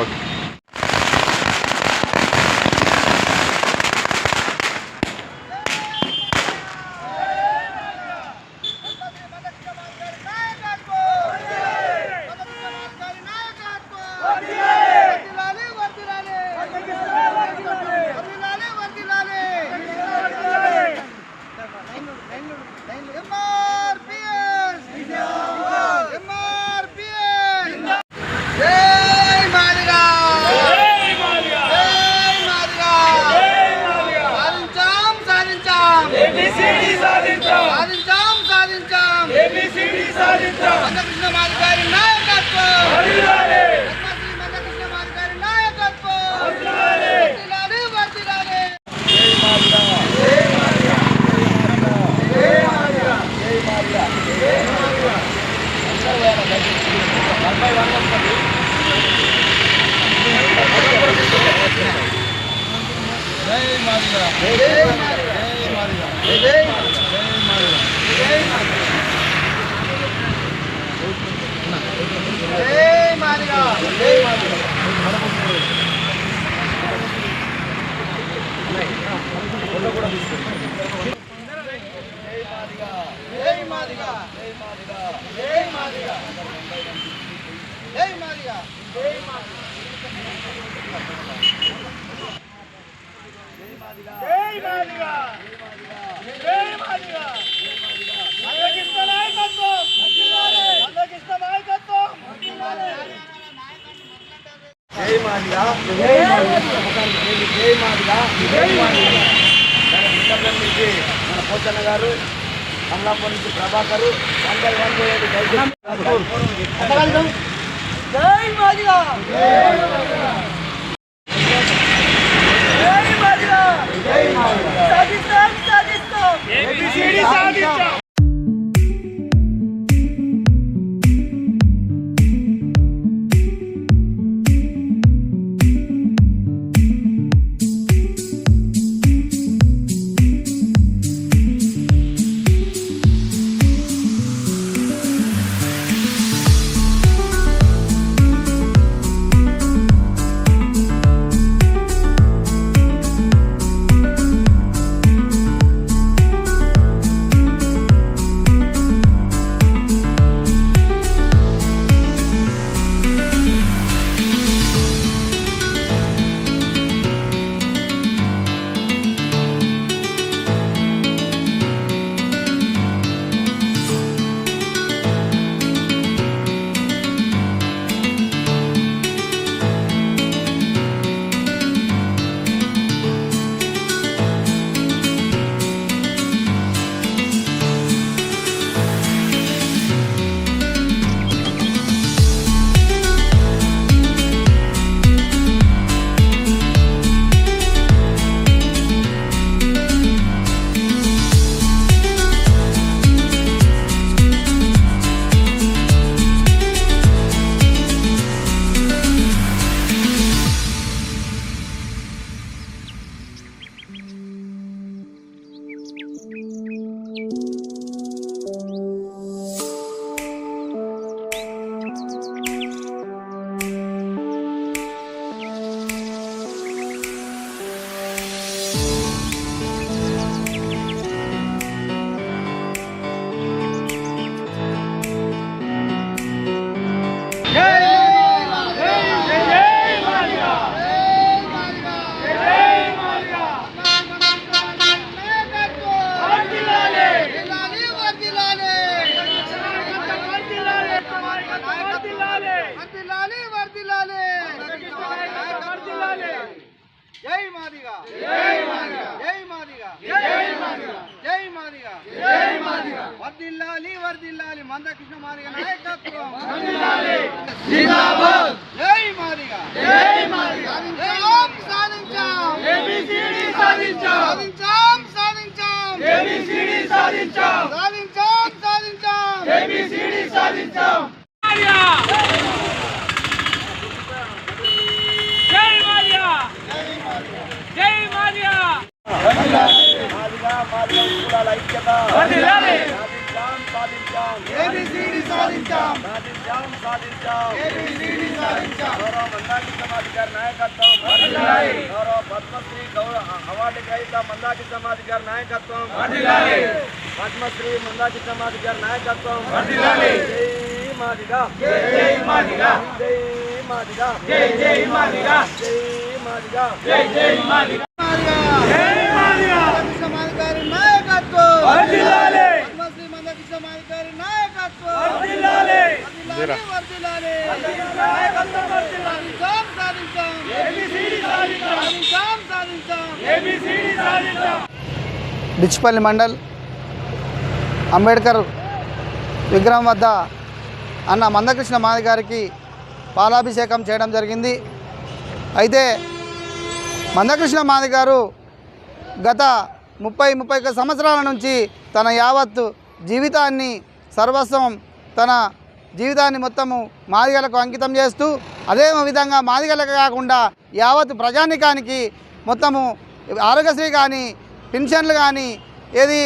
Okay. జై మాదిగా. జై మాదిగా జై మాదిగా జై మాదిగా జై మాదిగా జై జై మాదిగా జై మాదిగా మందకృష్ణ నాయకత్వం మందకృష్ణ నాయకత్వం జై మాదిగా జై మాదిగా. జై మాదిగా. జై మాదిగా. మన మిత్రుల నుంచి మన పోచన్న గారు కమలాపూర్ నుంచి ప్రభాకర్ మాదిగా జై మాదిగా. జై మాదిగా. సాధిస్తాం సాధిస్తాం. సాధిస్తాం జై మాదిగా. జై మాదిగా. జై మాదిగా. జై మాదిగా. జై మాదిగా. జై మాదిగా. వర్ధిల్లాలి వర్ధిల్లాలి మందకృష్ణ మాదిగ నాయకత్వం. జిందాబాద్. జై మాదిగా. జై మాదిగా. సాధించాం సాధించాం. సాధించాం. సాధించాం ఏబిసిడి సాధించాం. సాధించాం సాధించాం. ఏబిసిడి సాధించాం. జై మాదియా జై మాదియా మాదిగా మాదిగా కులాల ఐక్యత వర్ధిల్లాలి. సాధించాం సాధించాం ఏబిసిడి సాధించాం సాధించాం సాధించాం ఏబిసిడి సాధించాం గౌరవ మందాకి సమాధి గారి నాయకత్వం గౌరవ పద్మశ్రీ గౌరవ అవార్డు గ్రహీత మందాకి సమాధి గారి నాయకత్వం పద్మశ్రీ మందాకి సమాధి గారి నాయకత్వం జై మాదిగా జై మాదిగా జై మాదిగా జై జై మాదిగా జై మాదిగా జై జై మాదిగా జై మాదిగా సమాధి గారి నాయకత్వం వర్ధిల్లాలి పద్మశ్రీ మందకి సమాధి గారి నాయకత్వం! వర్ధిల్లాలి వర్ధిల్లాలి, వర్ధిల్లాలి. నాయకత్వం వర్ధిల్లాలి! సాధించాం, సాధించాం. ఏబిసిడి సాధించాం! సాధించాం, సాధించాం. ఏబిసిడి సాధించాం! డిచ్పల్లి మండల్ అంబేద్కర్ విగ్రహం వద్ద అన్న మందకృష్ణ మాది గారికి పాలాభిషేకం చేయడం జరిగింది. అయితే మందకృష్ణ మాది గారు గత ముప్పై ముప్పై సంవత్సరాల నుంచి తన యావత్తు జీవితాన్ని సర్వస్వం తన జీవితాన్ని మొత్తము మాదిగలకు అంకితం చేస్తూ అదే విధంగా మాదిగలకు కాకుండా యావత్ ప్రజానికానికి మొత్తము ఆరోగ్యశ్రీ కానీ పెన్షన్లు కానీ ఏది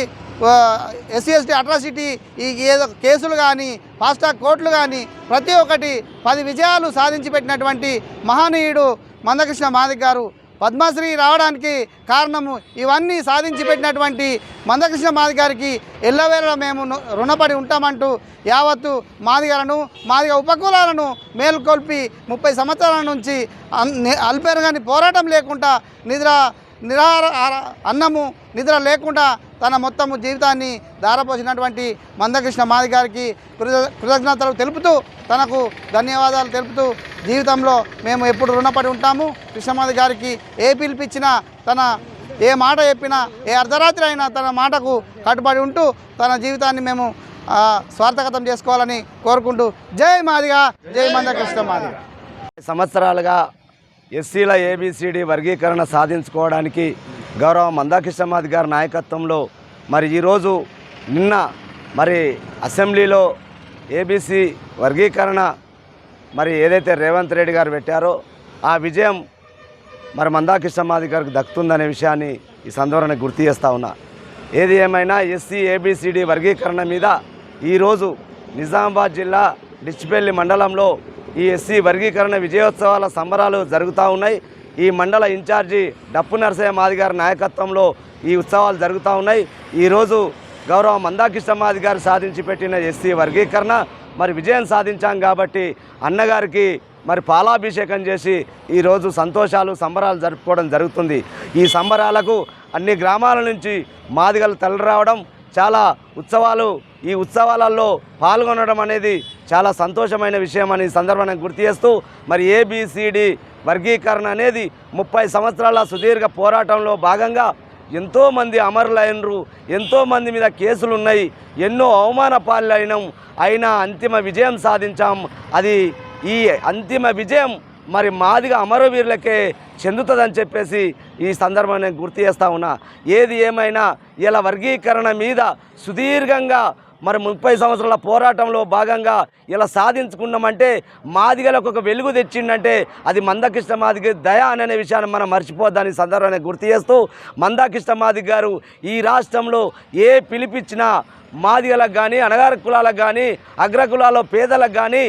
ఎస్సీ ఎస్టీ అట్రాసిటీ ఈ ఏదో కేసులు కానీ ఫాస్టాగ్ కోర్టులు కానీ ప్రతి ఒక్కటి పది విజయాలు సాధించి పెట్టినటువంటి మహనీయుడు మందకృష్ణ మాదిక్ గారు. పద్మశ్రీ రావడానికి కారణము ఇవన్నీ సాధించి పెట్టినటువంటి మందకృష్ణ మాది గారికి ఎల్లవేళ మేము రుణపడి ఉంటామంటూ యావత్తు మాదిగలను మాదిగ ఉపకులాలను మేల్కొల్పి ముప్పై సంవత్సరాల నుంచి అన్- పోరాటం లేకుండా నిద్ర నిరార అన్నము నిద్ర లేకుండా తన మొత్తము జీవితాన్ని దారపోసినటువంటి మందకృష్ణ మాది గారికి కృతజ్ఞతలు తెలుపుతూ తనకు ధన్యవాదాలు తెలుపుతూ జీవితంలో మేము ఎప్పుడు రుణపడి ఉంటాము. కృష్ణమాది గారికి ఏ పిలిపించినా తన ఏ మాట చెప్పినా ఏ అర్ధరాత్రి అయినా తన మాటకు కట్టుబడి ఉంటూ తన జీవితాన్ని మేము స్వార్థగతం చేసుకోవాలని కోరుకుంటూ జై మాదిగా జై మందకృష్ణ మాదిగా. సంవత్సరాలుగా ఎస్సీల ఏబిసిడి వర్గీకరణ సాధించుకోవడానికి గౌరవ మందాకృష్ణమాది గారి నాయకత్వంలో మరి ఈరోజు నిన్న మరి అసెంబ్లీలో ఏబీసీ వర్గీకరణ మరి ఏదైతే రేవంత్ రెడ్డి గారు పెట్టారో ఆ విజయం మరి మందాకృష్ణమాది గారికి దక్కుతుందనే విషయాన్ని ఈ సందర్భంగా గుర్తు చేస్తా ఉన్నా. ఏది ఏమైనా ఎస్సీ ఏబిసిడి వర్గీకరణ మీద ఈరోజు నిజామాబాద్ జిల్లా డిచ్పల్లి మండలంలో ఈ ఎస్సీ వర్గీకరణ విజయోత్సవాల సంబరాలు జరుగుతూ ఉన్నాయి. ఈ మండల ఇన్ఛార్జి డప్పు నరసయ్య మాది గారి నాయకత్వంలో ఈ ఉత్సవాలు జరుగుతూ ఉన్నాయి. ఈరోజు గౌరవ మందాకృష్ణమాది గారు సాధించి పెట్టిన ఎస్సీ వర్గీకరణ. మరి విజయం సాధించాం కాబట్టి అన్నగారికి మరి పాలాభిషేకం చేసి ఈరోజు సంతోషాలు సంబరాలు జరుపుకోవడం జరుగుతుంది. ఈ సంబరాలకు అన్ని గ్రామాల నుంచి మాదిగలు తరలిరావడం చాలా ఉత్సవాలు ఈ ఉత్సవాలలో పాల్గొనడం అనేది చాలా సంతోషమైన విషయం అని ఈ సందర్భంగా గుర్తు చేస్తూ మరి ఏబిసిడి వర్గీకరణ అనేది ముప్పై సంవత్సరాల సుదీర్ఘ పోరాటంలో భాగంగా ఎంతోమంది అమరులైనరు ఎంతోమంది మీద కేసులు ఉన్నాయి ఎన్నో అవమాన పాలైనం అయినా అంతిమ విజయం సాధించాం. అది ఈ అంతిమ విజయం మరి మాదిగా అమరవీరులకే చెందుతుందని చెప్పేసి ఈ సందర్భం నేను గుర్తు చేస్తా ఉన్నా. ఏది ఏమైనా ఇలా వర్గీకరణ మీద సుదీర్ఘంగా మరి ముప్పై సంవత్సరాల పోరాటంలో భాగంగా ఇలా సాధించుకున్నామంటే మాదిగలకు ఒక వెలుగు తెచ్చిండంటే అది మందకృష్ణ మాదిగ దయ అనే విషయాన్ని మనం మర్చిపోద్దాని ఈ సందర్భాన్ని గుర్తు చేస్తూ మందకృష్ణ మాదిగ గారు ఈ రాష్ట్రంలో ఏ పిలిపించినా మాదిగలకు కానీ అనగార కులాలకు కానీ అగ్రకులాల పేదలకు కానీ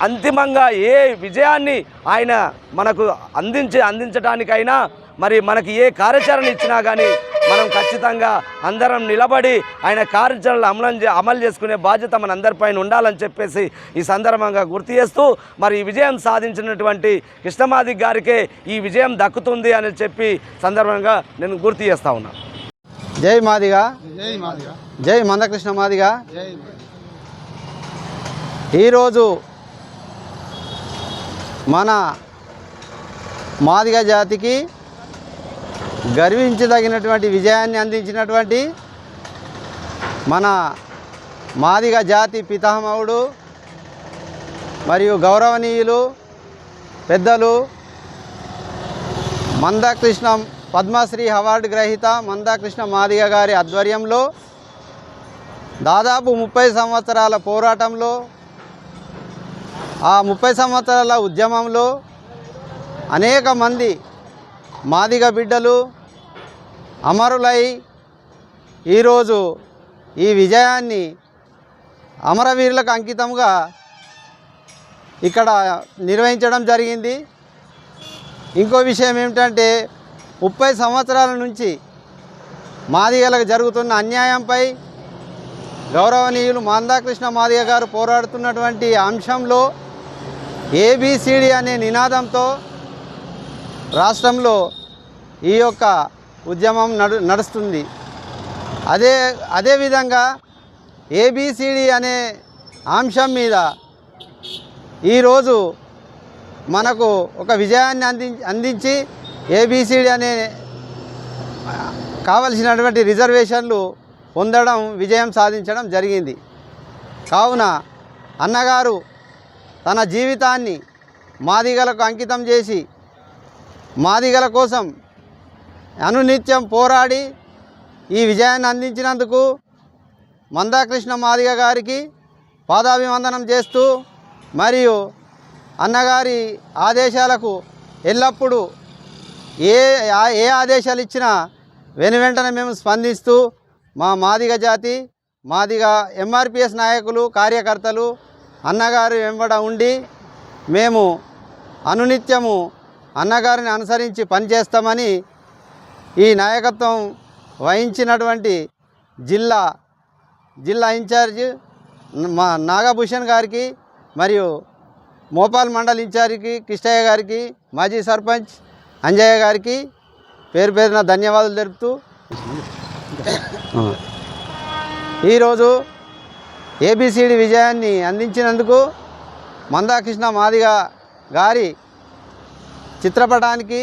అంతిమంగా ఏ విజయాన్ని ఆయన మనకు అందించి అందించడానికైనా మరి మనకి ఏ కార్యాచరణ ఇచ్చినా కానీ మనం ఖచ్చితంగా అందరం నిలబడి ఆయన కార్యాచరణలు అమలు చే- అమలు చేసుకునే బాధ్యత మన అందరిపైన ఉండాలని చెప్పేసి ఈ సందర్భంగా గుర్తు చేస్తూ మరి ఈ విజయం సాధించినటువంటి కృష్ణమాది గారికే ఈ విజయం దక్కుతుంది అని చెప్పి సందర్భంగా నేను గుర్తు చేస్తా ఉన్నాను జై మాదిగా. జై మందకృష్ణ మాదిగా. ఈరోజు మన మాదిగ జాతికి గర్వించదగినటువంటి విజయాన్ని అందించినటువంటి మన మాదిగ జాతి పితామహుడు మరియు గౌరవనీయులు పెద్దలు మందాకృష్ణ పద్మశ్రీ అవార్డు గ్రహీత మందాకృష్ణ మాదిగ గారి ఆధ్వర్యంలో దాదాపు ముప్పై సంవత్సరాల పోరాటంలో ఆ ముప్పై సంవత్సరాల ఉద్యమంలో అనేక మంది మాదిగ బిడ్డలు అమరులై ఈరోజు ఈ విజయాన్ని అమరవీరులకు అంకితంగా ఇక్కడ నిర్వహించడం జరిగింది. ఇంకో విషయం ఏమిటంటే ముప్పై సంవత్సరాల నుంచి మాదిగలకు జరుగుతున్న అన్యాయంపై గౌరవనీయులు మందాకృష్ణ మాదిగ గారు పోరాడుతున్నటువంటి అంశంలో ఏబిసిడి అనే నినాదంతో రాష్ట్రంలో ఈ యొక్క ఉద్యమం నడు నడుస్తుంది. అదే అదేవిధంగా ఏబిసిడి అనే అంశం మీద ఈరోజు మనకు ఒక విజయాన్ని అంది అందించి ఏబిసిడి అనే కావలసినటువంటి రిజర్వేషన్లు పొందడం విజయం సాధించడం జరిగింది. కావున అన్నగారు తన జీవితాన్ని మాదిగలకు అంకితం చేసి మాదిగల కోసం అనునిత్యం పోరాడి ఈ విజయాన్ని అందించినందుకు మందాకృష్ణ మాదిగ గారికి పాదాభివందనం చేస్తూ మరియు అన్నగారి ఆదేశాలకు ఎల్లప్పుడూ ఏ ఏ ఆదేశాలు ఇచ్చినా వెను వెంటనే మేము స్పందిస్తూ మా మాదిగ జాతి మాదిగ ఎంఆర్పిఎస్ నాయకులు కార్యకర్తలు అన్నగారు వెంబడ ఉండి మేము అనునిత్యము అన్నగారిని అనుసరించి పనిచేస్తామని ఈ నాయకత్వం వహించినటువంటి జిల్లా జిల్లా ఇన్ఛార్జ్ మా నాగభూషణ్ గారికి మరియు మోపాల్ మండల్ ఇన్ఛార్జికి కృష్ణయ్య గారికి మాజీ సర్పంచ్ అంజయ్య గారికి పేరు పేరున ధన్యవాదాలు తెలుపుతూ ఈరోజు ఏబిసిడి విజయాన్ని అందించినందుకు మందాకృష్ణ మాదిగ గారి చిత్రపటానికి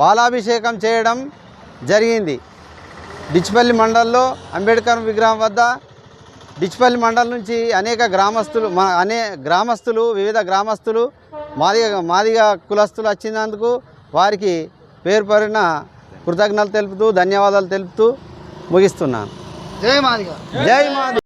పాలాభిషేకం చేయడం జరిగింది. డిచ్పల్లి మండల్లో అంబేద్కర్ విగ్రహం వద్ద డిచ్పల్లి మండలం నుంచి అనేక గ్రామస్తులు మా అనే గ్రామస్తులు వివిధ గ్రామస్తులు మాదిగ మాదిగ కులస్తులు వచ్చినందుకు వారికి పేరు పేరున కృతజ్ఞతలు తెలుపుతూ ధన్యవాదాలు తెలుపుతూ ముగిస్తున్నాను. జై మాదిగా. జై మాది